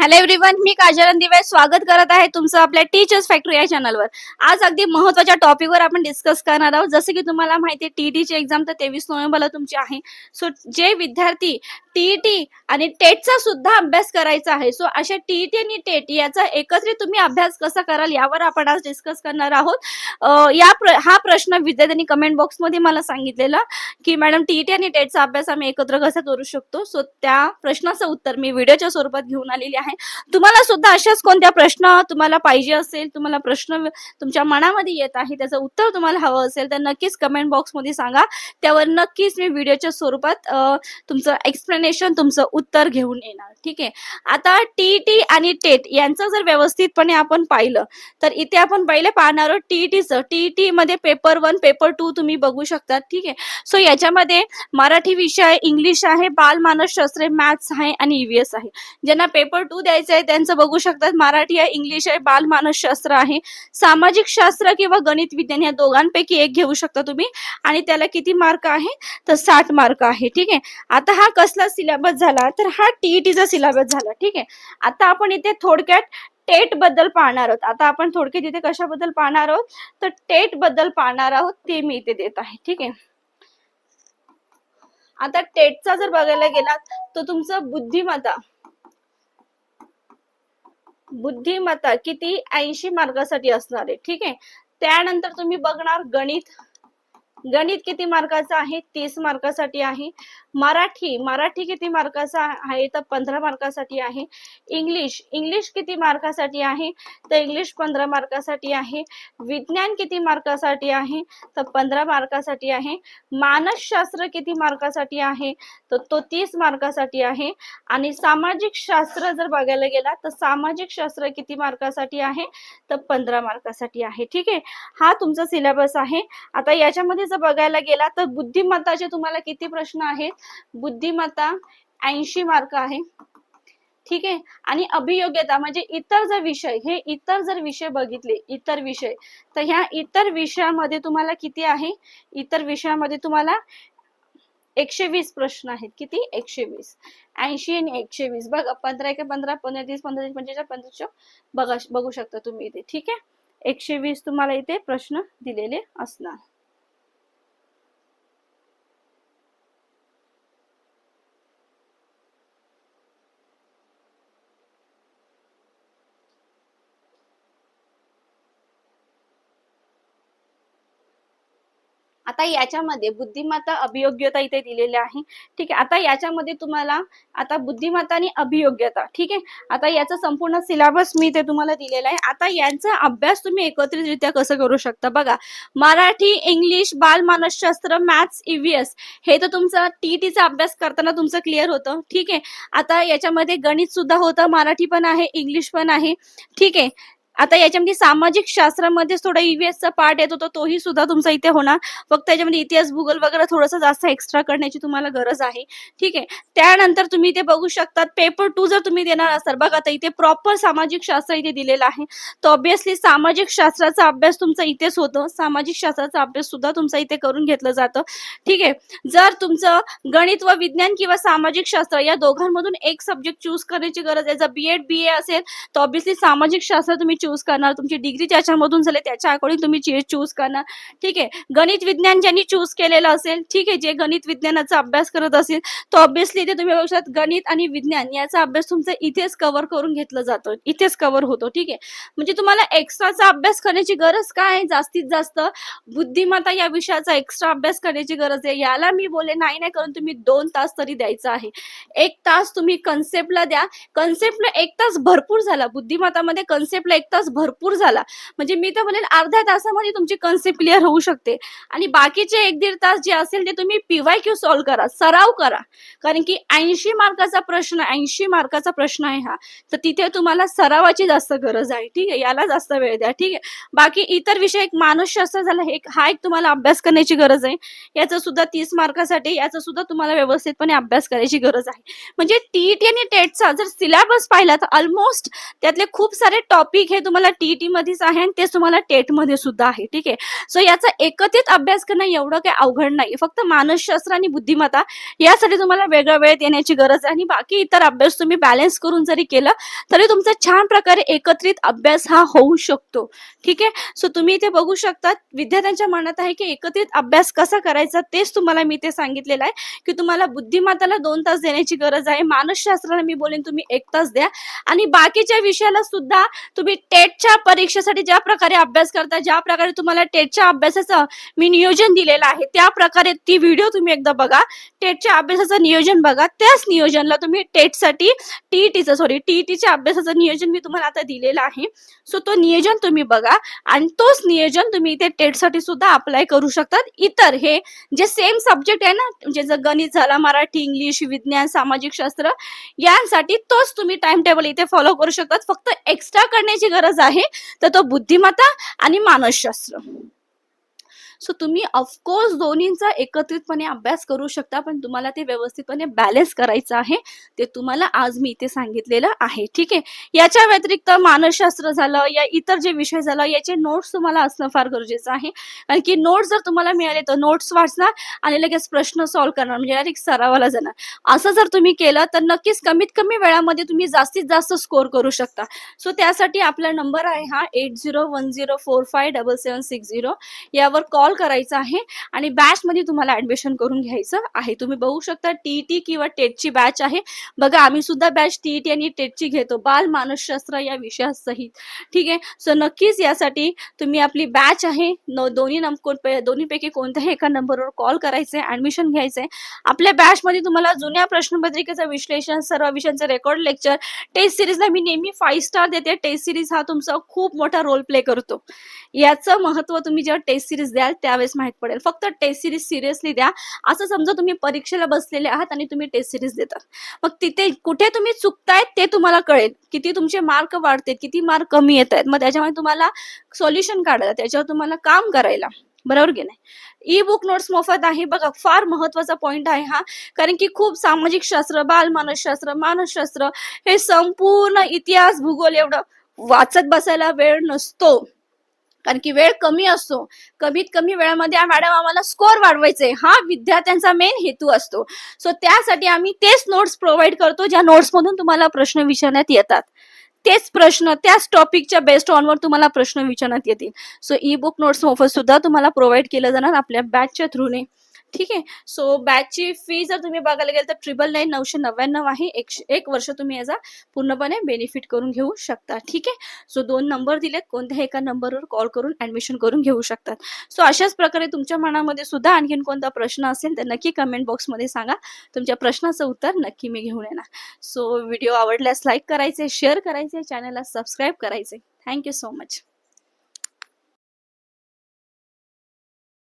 Hello everyone मी काजल दिवे स्वागत करत आहे तुमचं आपल्या टीचर्स फॅक्टरी या चॅनलवर आज अगदी महत्त्वाच्या टॉपिकवर आपण डिस्कस करणार आहोत. जसं की तुम्हाला माहिती आहे टी टीची एक्झाम तर तेवीस नोव्हेंबरला तुमची आहे. सो जे विद्यार्थी टीईटी आणि टेटचा सुद्धा अभ्यास करायचा आहे सो अशा टीईटी आणि टेट याचा एकत्रित तुम्ही अभ्यास कसा कराल यावर आपण आज डिस्कस करणार आहोत. या प्र- हा प्रश्न विद्यार्थ्यांनी कमेंट बॉक्समध्ये मला सांगितलेला की मॅडम टीईटी आणि टेटचा अभ्यास आम्ही एकत्र कसा करू शकतो? सो त्या प्रश्नाचं उत्तर मी व्हिडिओच्या स्वरूपात घेऊन आलेली आहे. तुम्हाला सुद्धा अशाच कोणत्या प्रश्न तुम्हाला पाहिजे असेल तुम्हाला प्रश्न तुमच्या मनामध्ये येत आहे त्याचं उत्तर तुम्हाला हवं असेल तर नक्कीच कमेंट बॉक्समध्ये सांगा. त्यावर नक्कीच मी व्हिडिओच्या स्वरूपात तुमचं एक्सप्लेनेशन तुमचं उत्तर घेऊन येणार. ठीक आहे? आता टी टी आणि टेट यांचं जर व्यवस्थितपणे आपण पाहिलं तर इथे आपण पहिले पाहणार आहोत टीईटीचं टीईटी मध्ये पेपर वन पेपर टू तुम्ही बघू शकता ठीक आहे? सो याच्यामध्ये मराठी विषय इंग्लिश आहे बालमानसशास्त्र मॅथ्स आहे आणि ईव्हीएस आहे. ज्यांना पेपर टू द्यायचं आहे त्यांचं बघू शकतात. मराठी आहे इंग्लिश आहे बालमानसशास्त्र आहे. सामाजिक शास्त्र किंवा गणित विज्ञान या दोघांपैकी एक घेऊ शकता तुम्ही. आणि त्याला किती मार्क आहे? तर साठ मार्क आहे. ठीक आहे? आता हा कसला सिलेबस झाला? तर हा टीईटीचा सिलेबस झाला. ठीक आहे? आता आपण इथे थोडक्यात टेटबद्दल पाहणार आहोत. आता आपण थोडक्यात इथे कशाबद्दल पाहणार आहोत? तर टेटबद्दल पाहणार आहोत ते मी इथे देत आहे. ठीक आहे? आता टेटचा जर बघायला गेलात तर तुमचं बुद्धिमत्ता बुद्धिमत्ता किती ऐंशी मार्कासाठी असणार आहे. ठीक आहे? त्यानंतर तुम्ही बघणार गणित. गणित किती मार्काचं आहे? तीस मार्कासाठी आहे. मराठी मराठी किती मार्काचा आहे? तर पंधरा मार्कासाठी आहे. इंग्लिश इंग्लिश किती मार्कासाठी आहे? तर इंग्लिश पंधरा मार्कासाठी आहे. विज्ञान किती मार्कासाठी आहे? तर पंधरा मार्कासाठी आहे. मानसशास्त्र किती मार्कासाठी आहे? तर तो तीस मार्कासाठी आहे. आणि सामाजिक शास्त्र जर बघायला गेला तर सामाजिक शास्त्र किती मार्कासाठी आहे? तर पंधरा मार्कासाठी आहे. ठीक आहे? हा तुमचा सिलेबस आहे. आता याच्यामध्ये जर बघायला गेला तर बुद्धिमत्ताचे तुम्हाला किती प्रश्न आहेत? बुद्धिमत्ता ऐंशी मार्क आहे. ठीक आहे? आणि अभियोग्यता म्हणजे इतर जर विषय हे इतर जर विषय बघितले इतर विषय तर ह्या इतर विषयामध्ये तुम्हाला किती आहे? इतर विषयामध्ये तुम्हाला एकशे वीस प्रश्न आहेत. किती? एकशे वीस. ऐंशी आणि एकशे वीस. बघ पंधरा एक पंधरा पंधरा तीस पंधरा तीस पंचेचाळीस पंधरा बघा बघू शकता तुम्ही इथे. ठीक आहे? एकशे वीस तुम्हाला इथे प्रश्न दिलेले असणार. आता याच्यामध्ये बुद्धिमत्ता अभियोग्यता इथे दिलेली आहे. ठीक आहे आता याच्यामध्ये तुम्हाला आता बुद्धिमत्ता आणि अभियोग्यता ठीक आहे? आता याचा संपूर्ण सिलेबस मी इथे तुम्हाला दिलेला आहे. आता यांचा अभ्यास तुम्ही एकत्रितरित्या कसं करू शकता? बघा मराठी इंग्लिश बालमानसशास्त्र मॅथ्स ईव्हीएस हे तर तुमचा टीईटीचा अभ्यास करताना तुमचं क्लिअर होतं. ठीक आहे? आता याच्यामध्ये गणित सुद्धा होतं मराठी पण आहे इंग्लिश पण आहे. ठीक आहे? आता याच्यामध्ये सामाजिक शास्त्रामध्ये थोडा EVS चा पार्ट येतो तो तोही सुद्धा तुमचा इथे होणार. फक्त याच्यामध्ये इतिहास भूगोल वगैरे थोडंसं जास्त एक्स्ट्रा करण्याची तुम्हाला गरज आहे. ठीक आहे. त्यानंतर तुम्ही इथे बघू शकतात पेपर टू जर तुम्ही देणार असाल बघा आता इथे प्रॉपर सामाजिक शास्त्र इथे दिलेलं आहे. तर ऑब्विसली सामाजिक शास्त्राचा अभ्यास तुमचा इथेच होतो. सामाजिक शास्त्राचा अभ्यास सुद्धा तुमचा इथे करून घेतलं जातं. ठीक आहे. जर तुमचं गणित व विज्ञान किंवा सामाजिक शास्त्र या दोघांमधून एक सब्जेक्ट चूज करण्याची गरज आहे जर बीएड बी ए असेल तर ऑब्विसली सामाजिक शास्त्र तुम्ही चूज करणार तुमची डिग्री ज्याच्यामधून झाली त्याच्या अकॉर्डिंग तुम्ही चूज करणार. ठीक आहे? गणित विज्ञान ज्यांनी चूज केलेलं असेल ठीक आहे? जे गणित विज्ञानाचा अभ्यास करत असेल तो ऑब्विसली इथे तुम्ही बघू शकता गणित आणि विज्ञान याचा अभ्यास तुमचा इथेच कव्हर करून घेतलं जातं. इथेच कव्हर होतो ठीक आहे? म्हणजे तुम्हाला एक्स्ट्राचा अभ्यास करण्याची गरज काय आहे? जास्तीत जास्त बुद्धिमत्ता या विषयाचा एक्स्ट्रा अभ्यास करण्याची गरज आहे. याला मी बोले नाही नाही करून तुम्ही दोन तास तरी द्यायचा आहे. एक तास तुम्ही कन्सेप्टला द्या. कन्सेप्टला एक तास भरपूर झाला. बुद्धिमत्तामध्ये कन्सेप्टला एक तास भरपूर झाला. म्हणजे मी तर म्हणेन अर्ध्या तासामध्ये तुमची कन्सेप्ट क्लिअर होऊ शकते. आणि बाकीचे एक दीड तास जे असेल ते तुम्ही पीवाय क्यू सॉल्व्ह करा सराव करा. कारण की ऐंशी मार्काचा प्रश्न ऐंशी मार्काचा प्रश्न आहे हा. तर तिथे तुम्हाला सरावाची जास्त गरज आहे. ठीक आहे? याला जास्त वेळ द्या. ठीक आहे? बाकी इतर विषय एक मानसशास्त्र झाला एक हा एक तुम्हाला अभ्यास करण्याची गरज आहे. याचा सुद्धा तीस मार्कासाठी याचा सुद्धा तुम्हाला व्यवस्थितपणे अभ्यास करायची गरज आहे. म्हणजे टीईटी आणि टेटचा जर सिलेबस पाहिला तर ऑलमोस्ट त्यातले खूप सारे टॉपिक हे तुम्हाला टीईटी मध्येच आहे आणि तेच तुम्हाला टेटमध्ये सुद्धा आहे ठीक आहे? सो याचा एकत्रित अभ्यास करणं एवढं काही अवघड नाही फक्त मानसशास्त्र आणि बुद्धिमत्ता यासाठी तुम्हाला वेगळा वेळ येण्याची गरज आहे आणि बाकी इतर अभ्यास तुम्ही बॅलन्स करून जरी केलं तरी तुमचा छान प्रकारे एकत्रित अभ्यास हा होऊ शकतो ठीक आहे? सो तुम्ही इथे बघू शकता विद्यार्थ्यांच्या मनात आहे की एकत्रित अभ्यास कसा करायचा तेच तुम्हाला मी ते सांगितलेलं आहे की तुम्हाला बुद्धिमत्ताला दोन तास देण्याची गरज आहे मानसशास्त्राला मी बोलेन तुम्ही एक तास द्या आणि बाकीच्या विषयाला सुद्धा तुम्ही टेटच्या परीक्षेसाठी ज्या प्रकारे अभ्यास करता ज्या प्रकारे तुम्हाला टेटच्या अभ्यासाचं मी नियोजन दिलेलं आहे त्या प्रकारे ती व्हिडिओ तुम्ही एकदा बघा. टेटच्या अभ्यासाचं नियोजन बघा. त्याच नियोजनला तुम्ही टेटसाठी टीईटीचं सॉरी टीईटीच्या अभ्यासाचं नियोजन मी तुम्हाला आता दिलेलं आहे. सो तो नियोजन तुम्ही बघा आणि तोच नियोजन तुम्ही इथे टेटसाठी सुद्धा अप्लाय करू शकतात. इतर हे जे सेम सब्जेक्ट आहे ना म्हणजे जर गणित झाला मराठी इंग्लिश विज्ञान सामाजिक शास्त्र यांसाठी तोच तुम्ही टाइम टेबल इथे फॉलो करू शकतात. फक्त एक्स्ट्रा करण्याची गरज आहे. तर तो बुद्धिमत्ता आणि मानसशास्त्र. सो तुम्ही ऑफकोर्स दोन्हींचा एकत्रितपणे अभ्यास करू शकता पण तुम्हाला ते व्यवस्थितपणे बॅलेन्स करायचं आहे. ते तुम्हाला आज मी इथे सांगितलेलं आहे. ठीक आहे? याच्या व्यतिरिक्त मानसशास्त्र झालं या इतर जे विषय झालं याचे नोट्स तुम्हाला असणं फार गरजेचं आहे. कारण की नोट्स जर तुम्हाला मिळाले तर नोट्स वाचणार आणि लगेच प्रश्न सॉल्व्ह करणार म्हणजे डायरेक्ट सरावाला जाणार. असं जर तुम्ही केलं तर नक्कीच कमीत कमी वेळामध्ये तुम्ही जास्तीत जास्त स्कोर करू शकता. सो त्यासाठी आपला नंबर आहे हा eight zero one zero four five double seven six zero यावर कॉल करायचा आहे आणि बॅच मध्ये तुम्हाला ऍडमिशन करून घ्यायचं आहे. तुम्ही बघू शकता टी टी किंवा टेटची बॅच आहे. बघा आम्ही सुद्धा बॅच टी टी आणि टेटची घेतो. बाल मानसशास्त्र या विषयासहित. ठीक आहे? सो नक्कीच यासाठी तुम्ही आपली बॅच आहे. न दोन्ही नंबर दोन्हीपैकी कोणत्याही एका नंबरवर कॉल करायचं आहे ऍडमिशन आहे. आपल्या बॅच मध्ये तुम्हाला जुन्या प्रश्नपत्रिकेचं विश्लेषण सर्व विषयांचं रेकॉर्ड लेक्चर टेस्ट सिरीजला मी नेहमी फाईव्ह स्टार देते. टेस्ट सिरीज हा तुमचा खूप मोठा रोल प्ले करतो. याचं महत्त्व तुम्ही जेव्हा टेस्ट सिरीज द्याल त्यावेळेस माहीत पडेल. फक्त टेस्ट सिरीज सिरियसली द्या. असं समजा तुम्ही परीक्षेला बसलेले आहात आणि तुम्ही टेस्ट सिरीज देतात. मग तिथे कुठे तुम्ही चुकतायत ते तुम्हाला कळेल. किती तुमचे मार्क वाढते किती मार्क कमी येत आहेत मग त्याच्यामध्ये तुम्हाला सोल्युशन काढायला त्याच्यावर तुम्हाला काम करायला. बरोबर की नाही? ई बुक नोट्स मोफत आहे. बघा फार महत्त्वाचा पॉईंट आहे हा. कारण की खूप सामाजिक शास्त्र बालमानसशास्त्र मानसशास्त्र हे संपूर्ण इतिहास भूगोल एवढं वाचत बसायला वेळ नसतो. कारण की वेळ कमी असतो. कमीत कमी वेळामध्ये मॅडम आम्हाला स्कोअर वाढवायचे हा विद्यार्थ्यांचा मेन हेतू असतो. सो त्यासाठी आम्ही तेच नोट्स प्रोव्हाइड करतो ज्या नोट्स मधून तुम्हाला प्रश्न विचारण्यात येतात. तेच प्रश्न त्याच टॉपिकच्या बेस्ट ऑनवर तुम्हाला प्रश्न विचारण्यात येतील. सो ई बुक नोट्स मोफत सुद्धा तुम्हाला प्रोव्हाइड केलं जाणार आपल्या बॅचच्या थ्रूने ठीक आहे? सो बॅचची फी जर तुम्ही बघायला गेल तर ट्रिपल नाईन नऊशे नव्याण्णव आहे. एकशे एक वर्ष तुम्ही याचा पूर्णपणे बेनिफिट करून घेऊ शकता. ठीक आहे? सो दोन नंबर दिलेत. कोणत्याही एका नंबरवर कॉल करून ऍडमिशन करून घेऊ शकतात. सो अशाच प्रकारे तुमच्या मनामध्ये सुद्धा आणखीन कोणता प्रश्न असेल तर नक्की कमेंट बॉक्समध्ये सांगा. तुमच्या प्रश्नाचं उत्तर नक्की मी घेऊन येणार. सो व्हिडिओ आवडल्यास लाईक करायचे शेअर करायचे चॅनलला सबस्क्राईब करायचे. Thank you so much